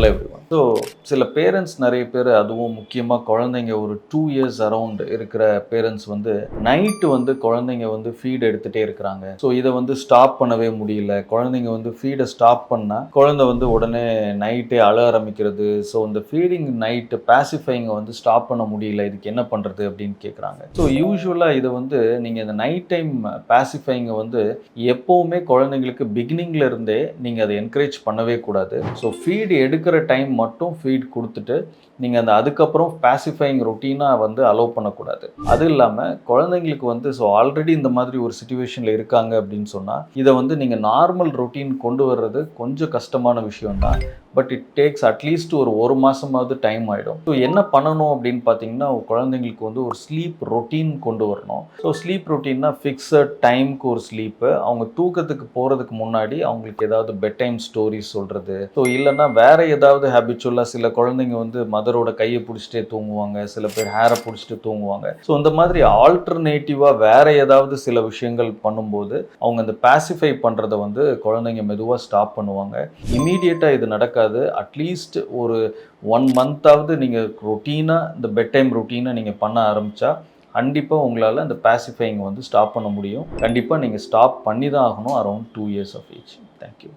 അല്ലേ ஸோ சில பேரண்ட்ஸ் நிறைய பேர் அதுவும் முக்கியமாக குழந்தைங்க ஒரு டூ இயர்ஸ் அரவுண்ட் இருக்கிற பேரண்ட்ஸ் வந்து நைட்டு வந்து குழந்தைங்க வந்து ஃபீட் எடுத்துகிட்டே இருக்கிறாங்க. ஸோ இதை வந்து ஸ்டாப் பண்ணவே முடியல. குழந்தைங்க வந்து ஃபீடை ஸ்டாப் பண்ணால் குழந்தை வந்து உடனே நைட்டே அழ ஆரம்பிக்கிறது. ஸோ இந்த ஃபீடிங் நைட்டு பேசிஃபைங்கை வந்து ஸ்டாப் பண்ண முடியல. இதுக்கு என்ன பண்ணுறது அப்படின்னு கேட்குறாங்க ஸோ யூஸ்வலாக இதை வந்து நீங்கள் இந்த நைட் டைம் பேசிஃபைங்கை வந்து எப்போவுமே குழந்தைங்களுக்கு பிகினிங்ல இருந்தே நீங்கள் அதை என்கரேஜ் பண்ணவே கூடாது. ஸோ ஃபீடு எடுக்கிற டைம் மட்டும் ஃபீட் கொடுத்துட்டு நீங்கள் அந்த அதுக்கப்புறம் பேசிஃபைங் ரொட்டீனாக வந்து அலோவ் பண்ணக்கூடாது. அது இல்லாமல் குழந்தைங்களுக்கு வந்து ஸோ ஆல்ரெடி இந்த மாதிரி ஒரு சுச்சுவேஷனில் இருக்காங்க அப்படின்னு சொன்னால் இதை வந்து நீங்கள் நார்மல் ரொட்டீன் கொண்டு வர்றது கொஞ்சம் கஷ்டமான விஷயம்தான். பட் இட் டேக்ஸ் அட்லீஸ்ட் ஒரு ஒரு மாதமாவது டைம் ஆகிடும் ஸோ என்ன பண்ணணும் அப்படின்னு பார்த்தீங்கன்னா குழந்தைங்களுக்கு வந்து ஒரு ஸ்லீப் ரொட்டீன் கொண்டு வரணும். ஸோ ஸ்லீப் ரொட்டீன்னா ஃபிக்ஸட் டைம்க்கு ஒரு ஸ்லீப்பு அவங்க தூக்கத்துக்கு போகிறதுக்கு முன்னாடி அவங்களுக்கு ஏதாவது பெட் டைம் ஸ்டோரிஸ் சொல்கிறது ஸோ இல்லைன்னா வேற ஏதாவது ஹேபிச்சுவலாக சில குழந்தைங்க வந்து மதரோட கையை பிடிச்சிட்டே தூங்குவாங்க. சில பேர் ஹேரை பிடிச்சிட்டு தூங்குவாங்க. ஸோ இந்த மாதிரி ஆல்டர்னேட்டிவாக வேற ஏதாவது சில விஷயங்கள் பண்ணும்போது அவங்க அந்த பேசிஃபை பண்ணுறத வந்து குழந்தைங்க மெதுவாக ஸ்டாப் பண்ணுவாங்க. இமீடியட்டாக இது நடக்காது. அட்லீஸ்ட் ஒரு ஒன் மந்த்தாவது நீங்கள் ரொட்டீனாக இந்த பெட் டைம் ரொட்டீனாக நீங்கள் பண்ண ஆரம்பித்தா கண்டிப்பாக உங்களால் அந்த பேசிஃபைங் வந்து ஸ்டாப் பண்ண முடியும். கண்டிப்பாக நீங்கள் ஸ்டாப் பண்ணி தான் ஆகணும் around two years of age thank you